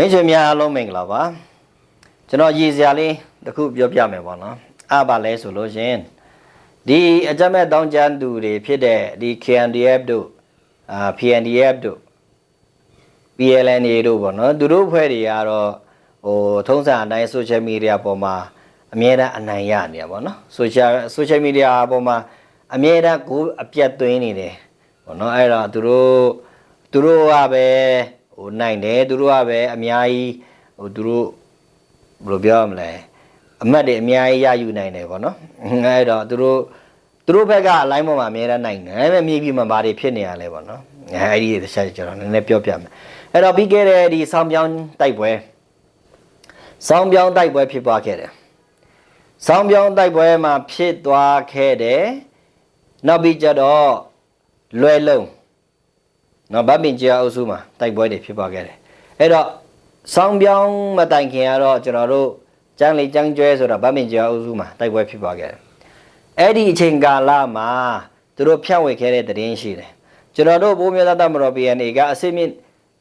မင်းချင်များအားလုံးမင်္ဂလာပါကျွန်တော်ရည်စရာလေးတစ်ခုပြောပြမယ်ပေါ့နော်အပါလဲဆိုလို့ရှင်ဒီအကြမ်းမဲ့တောင်းကျမ်းသူတွေဖြစ်တဲ့ဒီ KNDF တို့အာ PNDF တို့ PLNA တို့ပေါ့နော်သူတို့ဖွဲ့တွေကတော့ဟိုထုံးစံအတိုင်း social media ပေါ်မှာအမြဲတမ်းအနိုင်ရနေရပါတော့ social social media ပေါ်မှာအမြဲတမ်းကိုအပြတ်သွင်းနေတယ်ပေါ့နော်အဲ့တော့သူတို့သူတို့ကပဲ ဟိုနိုင်တယ်သူတို့ကပဲအများကြီးဟိုသူတို့ဘယ်လိုပြောရမလဲအမတ်တွေအများကြီးရယူနိုင်တယ်ပေါ့နော်အဲ့တော့သူတို့သူတို့ဘက်ကအလိုင်းပေါ်မှာအများအားနိုင်တယ်ဒါပေမဲ့မြေပြင်မှာဘာတွေဖြစ်နေရလဲပေါ့နော်အဲ့ဒီတစ်ချက်ကျွန်တော်နည်းနည်းပြောပြမယ်အဲ့တော့ပြီးခဲ့တဲ့ဒီဆောင်းပြောင်းတိုက်ပွဲဆောင်းပြောင်းတိုက်ပွဲဖြစ်သွားခဲ့တယ်ဆောင်းပြောင်းတိုက်ပွဲမှာဖြစ်သွားခဲ့တယ်နောက်ပြီးကြတော့လွယ်လုံး နော်ဗတ်ပင်ကြာအုပ်စုမှာတိုက်ပွဲတွေဖြစ်သွားခဲ့တယ်အဲ့တော့ဆောင်းပြောင်းမတိုင်ခင်ကတော့ကျွန်တော်တို့ကျန်းလေးကျန်းကျွဲဆိုတာဗတ်ပင်ကြာအုပ်စုမှာတိုက်ပွဲဖြစ်သွားခဲ့တယ်အဲ့ဒီအချိန်ကာလမှာသူတို့ဖြန့်ဝေခဲ့တဲ့သတင်းရှိတယ်ကျွန်တော်တို့ဘိုးမြတ်သားမတော် PNA ကအစစ်မြင့်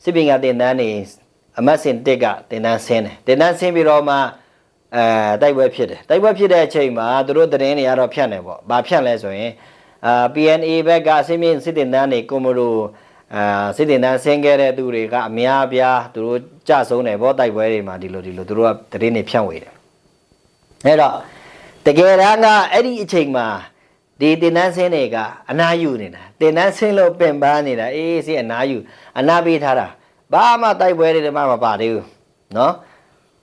စစ်ပင်ကတင်တန်းနေအမတ်စင်တစ်ကတင်တန်းဆင်းတယ်တင်တန်းဆင်းပြီးတော့မှအဲတိုက်ပွဲဖြစ်တယ်တိုက်ပွဲဖြစ်တဲ့အချိန်မှာသူတို့သတင်းတွေကတော့ဖြန့်တယ်ပေါ့ဘာဖြန့်လဲဆိုရင်အာ PNA ဘက်ကအစစ်မြင့်စစ်တင်တန်းနေကွန်မရို အာစစ်တင်တန်းဆင်းခဲ့တဲ့သူတွေကအများအပြားသူတို့ကြဆုံးတယ်ပေါ့တိုက်ပွဲတွေမှာဒီလိုဒီလိုသူတို့ကသတင်းတွေဖြန့်ဝေတယ်အဲ့တော့တကယ်တမ်းကအဲ့ဒီအချိန်မှာဒီတင်တန်းဆင်းတွေကအနာယူနေတာတင်တန်းဆင်းလို့ပင်ပန်းနေတာအေးအေးဆေးအနာယူအနာပေးထားတာဘာမှတိုက်ပွဲတွေမှမပါသေးဘူးเนาะ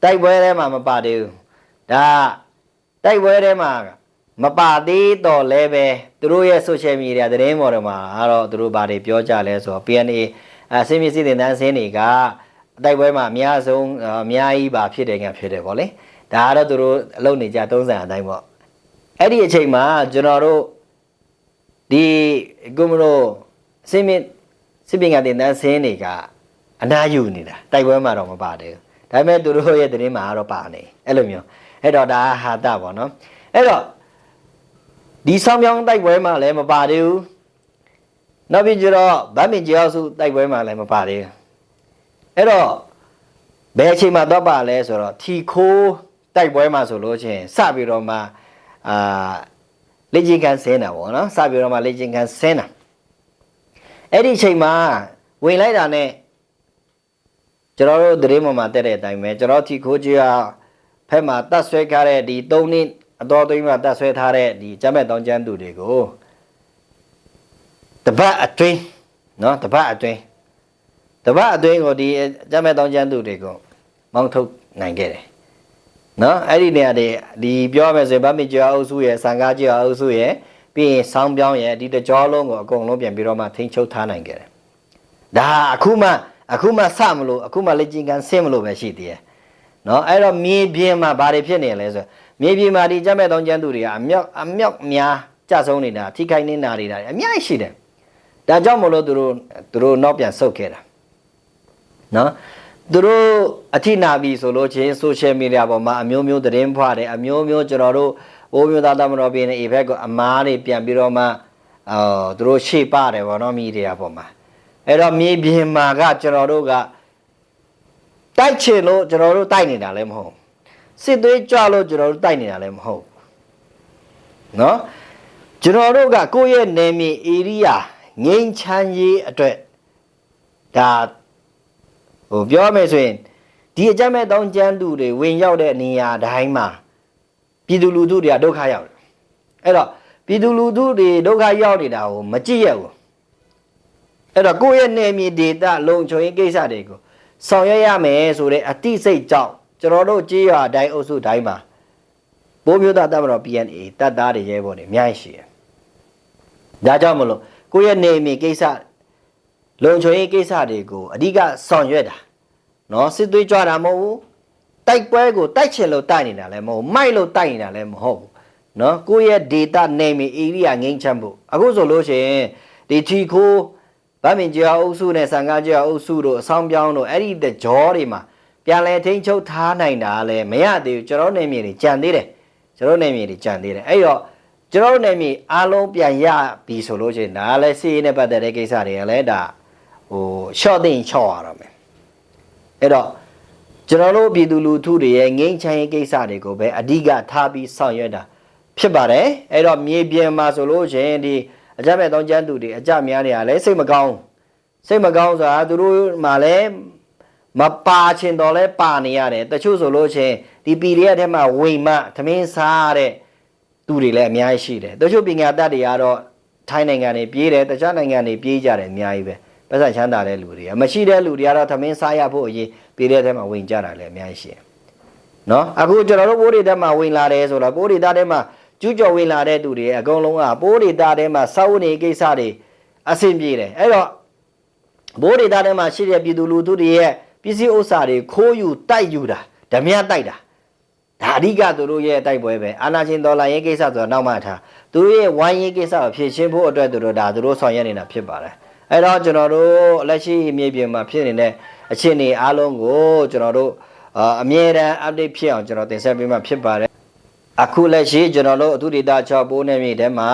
တိုက်ပွဲထဲမှာမပါသေးဘူးဒါတိုက်ပွဲထဲမှာ မပါသေးတော့လဲပဲသူတို့ရဲ့ social media သတင်းပေါ်တွေမှာအဲ့တော့သူတို့ဘာတွေပြောကြလဲဆိုတော့ PNA အစင်းမြင့်စစ်တင်တန်းဆင်းတွေကတိုက်ပွဲမှာအများဆုံးအများကြီးပါဖြစ်တယ်ကဖြစ်တယ်ဗောလေဒါကတော့သူတို့အလုပ်နေကြသုံးစံအတိုင်းပေါ့အဲ့ဒီအချိန်မှာကျွန်တော်တို့ဒီကုမရိုအစင်းမြင့်စစ်ပင်ကတင်တန်းဆင်းတွေကအနာယူနေတာတိုက်ပွဲမှာတော့မပါသေးဘူးဒါပေမဲ့သူတို့ရဲ့သတင်းမှာကတော့ပါနေအဲ့လိုမျိုးအဲ့တော့ဒါဟာတာပေါ့နော်အဲ့တော့ ဒီဆောင်းပြောင်းတိုက်ပွဲမှာလည်းမပါသေးဘူးနောက်ပြီးကျတော့ဗတ်မင်ကျောက်စုတိုက်ပွဲမှာလည်းမပါသေးဘူးအဲ့တော့ဘယ်အချိန်မှာတော့ပါလဲဆိုတော့ထီခိုးတိုက်ပွဲမှာဆိုလို့ချင်းစပြီးတော့မှအာလေ့ကျင့်ခန်းဆင်းတာပေါ့နော်စပြီးတော့မှလေ့ကျင့်ခန်းဆင်းတာအဲ့ဒီအချိန်မှာဝင်လိုက်တာနဲ့ကျွန်တော်တို့သတင်းပေါ်မှာတက်တဲ့အတိုင်းပဲကျွန်တော်ထီခိုးကြီးကဖက်မှာတတ်ဆွဲထားတဲ့ဒီ၃နှစ် အတော်သိမ်းမှာတတ်ဆွဲထားတဲ့ဒီကျမ်းမဲ့တောင်းကျမ်းသူတွေကိုတပတ်အတွင်းနော်တပတ်အတွင်းတပတ်အတွင်းကိုဒီကျမ်းမဲ့တောင်းကျမ်းသူတွေကိုမောင်းထုတ်နိုင်ခဲ့တယ်နော်အဲ့ဒီနေရာတွေဒီပြောရမယ်ဆိုရင်ဗတ်မီကျော်အုပ်စုရဲ့စံကားကျော်အုပ်စုရဲ့ပြီးရင်ဆောင်းပြောင်းရဲ့ဒီတကြောလုံးကိုအကုန်လုံးပြန်ပြီးတော့မှထိန်းချုပ်ထားနိုင်ခဲ့တယ်ဒါအခုမှအခုမှစမလို့အခုမှလက်ကျင်ကန်ဆင်းမလို့ပဲရှိသေးတယ်နော်အဲ့တော့မြေပြင်မှာဘာတွေဖြစ်နေလဲဆို မြေပြင်မှာဒီကြက်မဲ့တောင်းကျန်းသူတွေကအမြောက်အမြောက်များကြဆုံးနေတာထိခိုက်နေတာတွေဒါအများကြီးရှိတယ်ဒါကြောင့်မလို့သူတို့သူတို့နောက်ပြန်ဆုတ်ခဲ့တာနော်သူတို့အထိနာပြီဆိုလို့ချင်း social media ပေါ်မှာအမျိုးမျိုးသတင်းဖွာတယ်အမျိုးမျိုးကျွန်တော်တို့အိုးမျိုးသားသမတော်ပြည်နေ effect ကိုအမားတွေပြန်ပြီးတော့မှအော်သူတို့ရှေ့ပါတယ်ဗောနော်မီဒီယာပေါ်မှာအဲ့တော့မြေပြင်မှာကကျွန်တော်တို့ကတိုက်ချင်လို့ကျွန်တော်တို့တိုက်နေတာလည်းမဟုတ် စစ်သွေးကြွလို့ကျွန်တော်တို့တိုက်နေတာလည်းမဟုတ်နော်ကျွန်တော်တို့ကကိုယ့်ရဲ့နယ်မြေ area ငိမ့်ချမ်းရေးအတွက်ဒါဟိုပြောမယ်ဆိုရင်ဒီအကြမ်းမဲ့တောင်းကျမ်းသူတွေဝင်ရောက်တဲ့နေရာတိုင်းမှာပြည်သူလူထုတွေကဒုက္ခရောက်တယ်အဲ့တော့ပြည်သူလူထုတွေဒုက္ခရောက်နေတာကိုမကြည့်ရဘူးအဲ့တော့ကိုယ့်ရဲ့နယ်မြေဒေသလုံခြုံရေးကိစ္စတွေကိုဆောင်ရွက်ရမယ်ဆိုတဲ့အတိစိတ်ကြောင့် ကျွန်တော်တို့ကြေးရွာတိုင်းအုပ်စုတိုင်းမှာဘိုးမျိုးသားတပ်မတော် PNA တပ်သားတွေရဲဘော်တွေအများကြီးရှိတယ်ဒါကြောင့်မလို့ကိုယ့်ရဲ့နယ်မြေကိစ္စလုံခြုံရေးကိစ္စတွေကိုအဓိကဆောင်ရွက်တာနော်စစ်သွေးကြွတာမဟုတ်ဘူးတိုက်ပွဲကိုတိုက်ချင်လို့တိုက်နေတာလည်းမဟုတ်ဘူးမိုက်လို့တိုက်နေတာလည်းမဟုတ်ဘူးနော်ကိုယ့်ရဲ့ data နယ်မြေ area ငိမ့်ချမ်းဖို့အခုဆိုလို့ရှိရင်ဒီထီခိုးဗတ်မင်ကျော်အုပ်စုနဲ့စံကားကျော်အုပ်စုတို့အဆောင်ပြောင်းတို့အဲ့ဒီတကြောတွေမှာ ပြန်လဲထိန်းချုပ်ထားနိုင်တာလည်းမရသေးဘူးကျွန်တော်နယ်မြေတွေကြံသေးတယ်ကျွန်တော်နယ်မြေတွေကြံသေးတယ်အဲ့တော့ကျွန်တော်နယ်မြေအားလုံးပြန်ရပြီဆိုလို့ရှိရင်ဒါလည်းစီးရေးနဲ့ပတ်သက်တဲ့ကိစ္စတွေကလည်းဒါဟို short တင်ချော့ရတော့မယ်အဲ့တော့ကျွန်တော်တို့ပြည်သူလူထုတွေရဲ့ငိမ့်ချမ်းရေးကိစ္စတွေကိုပဲအဓိကထားပြီးဆောင်ရွက်တာဖြစ်ပါတယ်အဲ့တော့မြေပြင်မှာဆိုလို့ရှိရင်ဒီအကြမ်းမဲ့တောင်းကျမ်းသူတွေအကြများနေရလဲစိတ်မကောင်းစိတ်မကောင်းဆိုတာသူတို့မှလည်း မပါချင်တော့လဲပါနေရတယ်တချို့ဆိုလို့ရှိရင်ဒီ PDF ထဲမှာဝိမ်မသမင်းစားတဲ့သူတွေလည်းအများကြီးရှိတယ်တချို့ပညာတတ်တွေကတော့ထိုင်းနိုင်ငံတွေပြေးတယ်တခြားနိုင်ငံတွေပြေးကြတယ်အများကြီးပဲပတ်စံချမ်းသာတဲ့လူတွေကမရှိတဲ့လူတွေကတော့သမင်းစားရဖို့အရေး PDF ထဲမှာဝင်ကြတာလည်းအများကြီးရှိတယ်နော်အခုကျွန်တော်တို့ပိုးတွေထဲမှာဝင်လာတယ်ဆိုတော့ပိုးတွေသားထဲမှာကျူးကျော်ဝင်လာတဲ့သူတွေအကုန်လုံးကပိုးတွေသားထဲမှာစောက်နေကိစ္စတွေအဆင်ပြေတယ်အဲ့တော့ဘိုးတွေသားထဲမှာရှိတဲ့ပြည်သူလူထုတွေရဲ့ ပစ္စည်းဥစ္စာတွေခိုးယူတိုက်ယူတာဓမြတိုက်တာဒါအဓိကသူတို့ရဲ့တိုက်ပွဲပဲအာနာချင်းဒေါ်လာရေးကိစ္စဆိုတော့နောက်မှထားသူတို့ရဲ့ဝိုင်းရေးကိစ္စကိုဖြည့်ရှင်းဖို့အတွက်သူတို့ဒါသူတို့ဆောင်ရွက်နေတာဖြစ်ပါတယ်အဲ့တော့ကျွန်တော်တို့လက်ရှိမြေပြင်မှာဖြစ်နေတဲ့အခြေအနေအားလုံးကိုကျွန်တော်တို့အာအမြဲတမ်း update ဖြစ်အောင်ကျွန်တော်တင်ဆက်ပေးမှဖြစ်ပါတယ်အခုလက်ရှိကျွန်တော်တို့အထုဒေတာ6ပိုးနေမြေထဲမှာ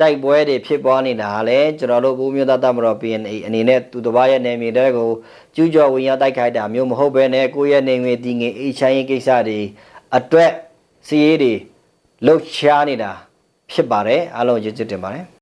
တိုက်ပွဲတွေဖြစ်ပွားနေတာဟာလည်းကျွန်တော်တို့ဘူမျိုးသားတမတော် PNA အနေနဲ့သူတစ်ပါးရဲ့နေမြေတွေကိုကျူးကျော်ဝင်ရောက်တိုက်ခိုက်တာမျိုးမဟုတ်ဘဲနဲ့ကိုယ့်ရဲ့နေမြေတည်ငြိမ်အေးချမ်းရေးကိစ္စတွေအတွက်စီးရေးတွေလှုပ်ရှားနေတာဖြစ်ပါတယ်အားလုံးကျေးဇူးတင်ပါတယ်